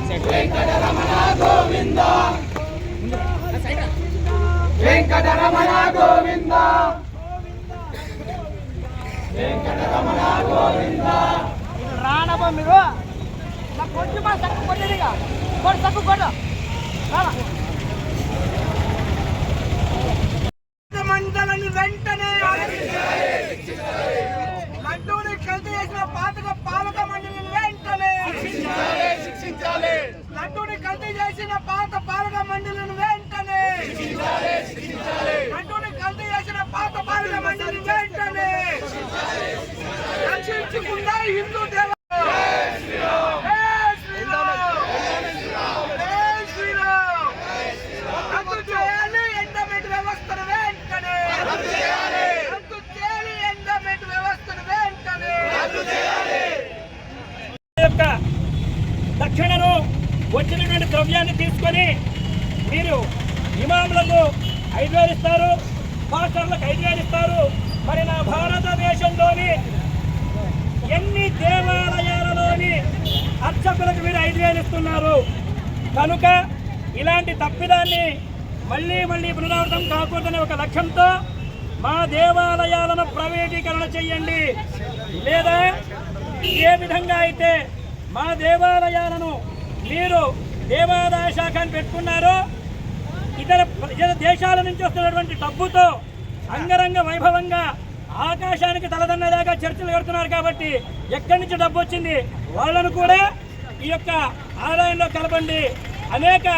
Side వాడు box side రానబ్బా మీరు. నా కొంచెం మా సక్కు కొట్టేదిగా కొడు సక్కు కొడు మండలని యొక్క దక్షిణను వచ్చినటువంటి ద్రవ్యాన్ని తీసుకొని మీరు ఇమాములకు ఐదు వేలు ఇస్తారు పాస్టర్లకు ఐదు వేలు ఇస్తారు. మరి నా భారతదేశంలోని అర్చకులకు మీరు ఐదు వేలు ఇస్తున్నారు. కనుక ఇలాంటి తప్పిదాన్ని మళ్ళీ మళ్ళీ పునరావృతం కాకూడదనే ఒక లక్ష్యంతో మా దేవాలయాలను ప్రైవేటీకరణ చేయండి. లేదా ఏ విధంగా అయితే మా దేవాలయాలను మీరు దేవాదాయ శాఖను పెట్టుకున్నారో ఇతర ఇతర దేశాల నుంచి వస్తున్నటువంటి డబ్బుతో అంగరంగ వైభవంగా ఆకాశానికి తలదన్నదాకా చర్చలు కడుతున్నారు కాబట్టి ఎక్కడి నుంచి డబ్బు వచ్చింది? వాళ్ళను కూడా ఈ యొక్క ఆదాయంలో కలపండి. అనేక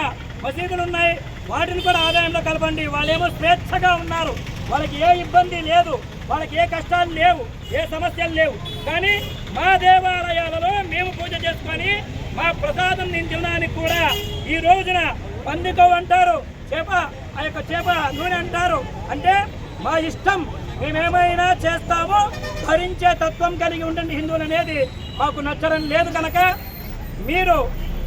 మసీదులు ఉన్నాయి వాటిని కూడా ఆదాయంలో కలపండి. వాళ్ళేమో స్వేచ్ఛగా ఉన్నారు. వాళ్ళకి ఏ ఇబ్బంది లేదు. వాళ్ళకి ఏ కష్టాలు లేవు. ఏ సమస్యలు లేవు. కానీ మా దేవాలయాలలో మేము పూజ చేసుకొని మా ప్రసాదం నేను తినడానికి కూడా ఈ రోజున పందితో అంటారు. చేప ఆ యొక్క చేప నూనె అంటారు. అంటే మా ఇష్టం. మేమేమైనా చేస్తామో భరించే తత్వం కలిగి ఉండండి. హిందువులు అనేది మాకు నచ్చడం లేదు కనుక మీరు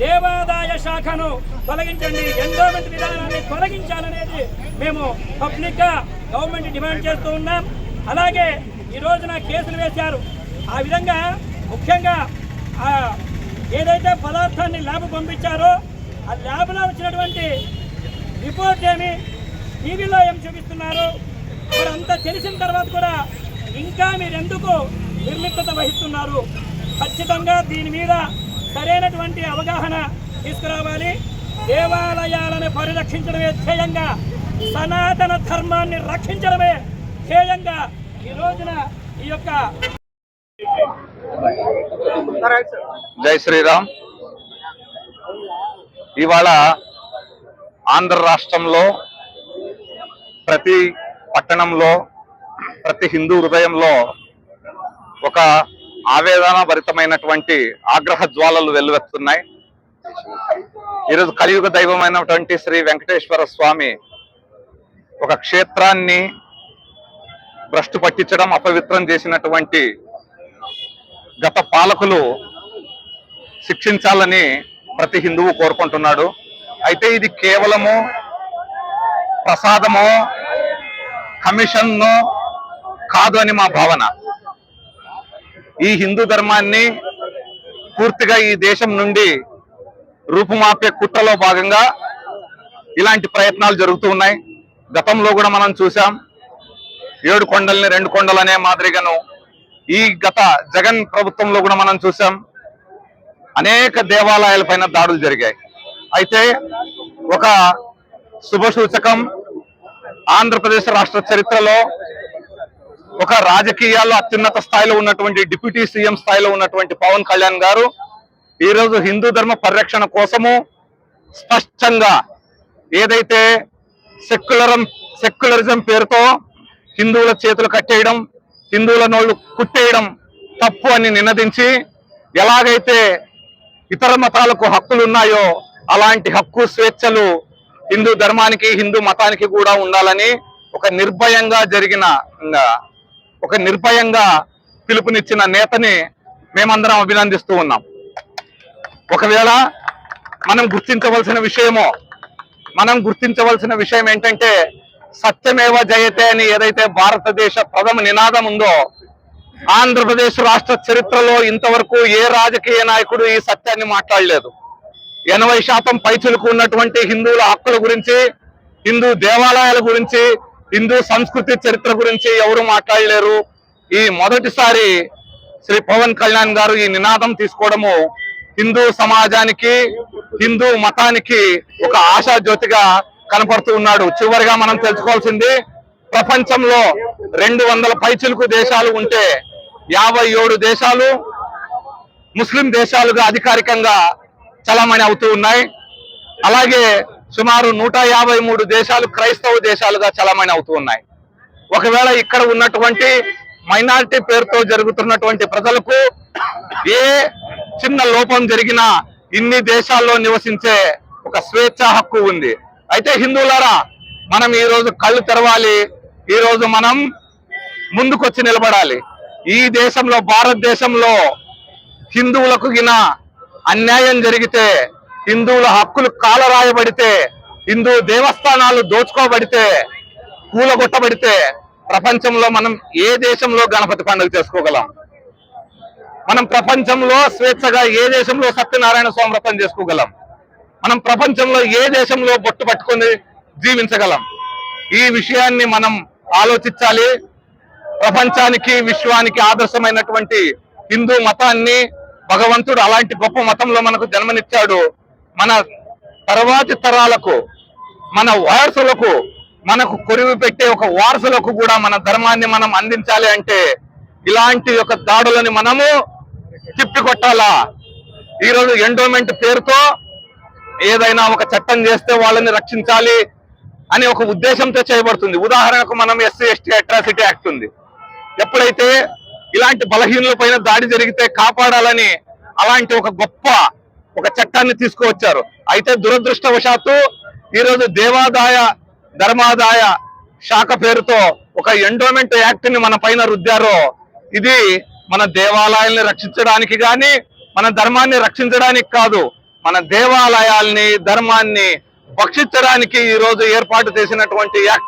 దేవాదాయ శాఖను తొలగించండి ఎండోమెంట్ విధానాన్ని తొలగించాలనేది మేము పబ్లిక్గా గవర్నమెంట్ డిమాండ్ చేస్తూ ఉన్నాం. అలాగే ఈ రోజున కేసులు వేశారు. ఆ విధంగా ముఖ్యంగా ఏదైతే పదార్థాన్ని ల్యాబ్ పంపించారో ఆ ల్యాబ్లో వచ్చినటువంటి రిపోర్ట్ ఏమి టీవీలో ఏం చూపిస్తున్నారు? మరి అంతా తెలిసిన తర్వాత కూడా ఇంకా మీరు ఎందుకు నిర్లిప్తత వహిస్తున్నారు? ఖచ్చితంగా దీని మీద సరైనటువంటి అవగాహన తీసుకురావాలి. దేవాలయాలను పరిరక్షించడమే ధ్యేయంగా సనాతన ధర్మాన్ని రక్షించడమే ధ్యేయంగా ఈ రోజున ఈ యొక్క జై శ్రీరామ్. ఇవాళ ఆంధ్ర రాష్ట్రంలో ప్రతి పట్టణంలో ప్రతి హిందూ హృదయంలో ఒక ఆవేదన భరితమైనటువంటి ఆగ్రహ జ్వాలలు వెల్లువెత్తున్నాయి. ఈరోజు కలియుగ దైవమైనటువంటి శ్రీ వెంకటేశ్వర స్వామి ఒక క్షేత్రాన్ని భ్రష్టు పట్టించడం అపవిత్రం చేసినటువంటి గత పాలకులు శిక్షించాలని ప్రతి హిందువు కోరుకుంటున్నాడు. అయితే ఇది కేవలము ప్రసాదమో కమిషన్ను కాదు అని మా భావన. ఈ హిందూ ధర్మాన్ని పూర్తిగా ఈ దేశం నుండి రూపుమాపే కుట్రలో భాగంగా ఇలాంటి ప్రయత్నాలు జరుగుతూ ఉన్నాయి. గతంలో కూడా మనం చూసాం ఏడు కొండల్ని రెండు కొండలు అనే మాదిరిగాను ఈ గత జగన్ ప్రభుత్వంలో కూడా మనం చూసాం అనేక దేవాలయాల పైన దాడులు జరిగాయి. అయితే ఒక శుభ సూచకం ఆంధ్రప్రదేశ్ రాష్ట్ర చరిత్రలో ఒక రాజకీయాల్లో అత్యున్నత స్థాయిలో ఉన్నటువంటి డిప్యూటీ సీఎం స్థాయిలో ఉన్నటువంటి పవన్ కళ్యాణ్ గారు ఈరోజు హిందూ ధర్మ పరిరక్షణ కోసము స్పష్టంగా ఏదైతే సెక్యులరం సెక్యులరిజం పేరుతో హిందువుల చేతులు కట్టేయడం హిందువుల నోళ్ళు కుట్టేయడం తప్పు అని నినదించి ఎలాగైతే ఇతర మతాలకు హక్కులు ఉన్నాయో అలాంటి హక్కు స్వేచ్ఛలు హిందూ ధర్మానికి హిందూ మతానికి కూడా ఉండాలని ఒక నిర్భయంగా జరిగిన ఒక నిర్భయంగా పిలుపునిచ్చిన నేతని మేమందరం అభినందిస్తూ ఉన్నాం. ఒకవేళ మనం గుర్తించవలసిన విషయమో మనం గుర్తించవలసిన విషయం ఏంటంటే సత్యమేవ జయతే అని ఏదైతే భారతదేశ ప్రథమ నినాదం ఉందో ఆంధ్రప్రదేశ్ రాష్ట్ర చరిత్రలో ఇంతవరకు ఏ రాజకీయ నాయకుడు ఈ సత్యాన్ని మాట్లాడలేదు. ఎనభై శాతం పైచులకు ఉన్నటువంటి హిందువుల హక్కుల గురించి హిందూ దేవాలయాల గురించి హిందూ సంస్కృతి చరిత్ర గురించి ఎవరు మాట్లాడలేరు. ఈ మొదటిసారి శ్రీ పవన్ కళ్యాణ్ గారు ఈ నినాదం తీసుకోవడము హిందూ సమాజానికి హిందూ మతానికి ఒక ఆశాజ్యోతిగా కనపడుతూ ఉన్నాడు. చివరిగా మనం తెలుసుకోవాల్సింది ప్రపంచంలో రెండు వందల పైచిలుకు దేశాలు ఉంటే యాభై ఏడు దేశాలు ముస్లిం దేశాలుగా అధికారికంగా చలామణి అవుతూ ఉన్నాయి. అలాగే సుమారు నూట యాభై మూడు దేశాలు క్రైస్తవ దేశాలుగా చలమణి అవుతూ ఉన్నాయి. ఒకవేళ ఇక్కడ ఉన్నటువంటి మైనారిటీ పేరుతో జరుగుతున్నటువంటి ప్రజలకు ఏ చిన్న లోపం జరిగినా ఇన్ని దేశాల్లో నివసించే ఒక స్వేచ్ఛ హక్కు ఉంది. అయితే హిందువులారా మనం ఈ రోజు కళ్ళు తెరవాలి. ఈ రోజు మనం ముందుకొచ్చి నిలబడాలి. ఈ దేశంలో భారతదేశంలో హిందువులకు గిన అన్యాయం జరిగితే హిందువుల హక్కులు కాలరాయబడితే హిందూ దేవస్థానాలు దోచుకోబడితే కూలగొట్టబడితే ప్రపంచంలో మనం ఏ దేశంలో గణపతి పండుగ చేసుకోగలం? మనం ప్రపంచంలో స్వేచ్ఛగా ఏ దేశంలో సత్యనారాయణ స్వామి వ్రతం చేసుకోగలం? మనం ప్రపంచంలో ఏ దేశంలో బొట్టు పట్టుకొని జీవించగలం? ఈ విషయాన్ని మనం ఆలోచించాలి. ప్రపంచానికి విశ్వానికి ఆదర్శమైనటువంటి హిందూ మతాన్ని భగవంతుడు అలాంటి గొప్ప మతంలో మనకు జన్మనిచ్చాడు. మన తర్వాతి తరాలకు మన వారసులకు మనకు కొరివి పెట్టే ఒక వారసులకు కూడా మన ధర్మాన్ని మనం అందించాలి అంటే ఇలాంటి యొక్క దాడులని మనము తిప్పికొట్టాలా? ఈరోజు ఎండోమెంట్ పేరుతో ఏదైనా ఒక చట్టం చేస్తే వాళ్ళని రక్షించాలి అనే ఒక ఉద్దేశంతో చేయబడుతుంది. ఉదాహరణకు మనం ఎస్సీ ఎస్టీ అట్రాసిటీ యాక్ట్ ఉంది. ఎప్పుడైతే ఇలాంటి బలహీనుల పైన దాడి జరిగితే కాపాడాలని అలాంటి ఒక గొప్ప ఒక చట్టాన్ని తీసుకువచ్చారు. అయితే దురదృష్టవశాత్తు ఈరోజు దేవాదాయ ధర్మాదాయ శాఖ పేరుతో ఒక ఎండోమెంట్ యాక్ట్ని మన పైన రుద్దారు ఇది మన దేవాలయాల్ని రక్షించడానికి కానీ మన ధర్మాన్ని రక్షించడానికి కాదు మన దేవాలయాల్ని ధర్మాన్ని భక్షించడానికి ఈ రోజు ఏర్పాటు చేసినటువంటి యాక్ట్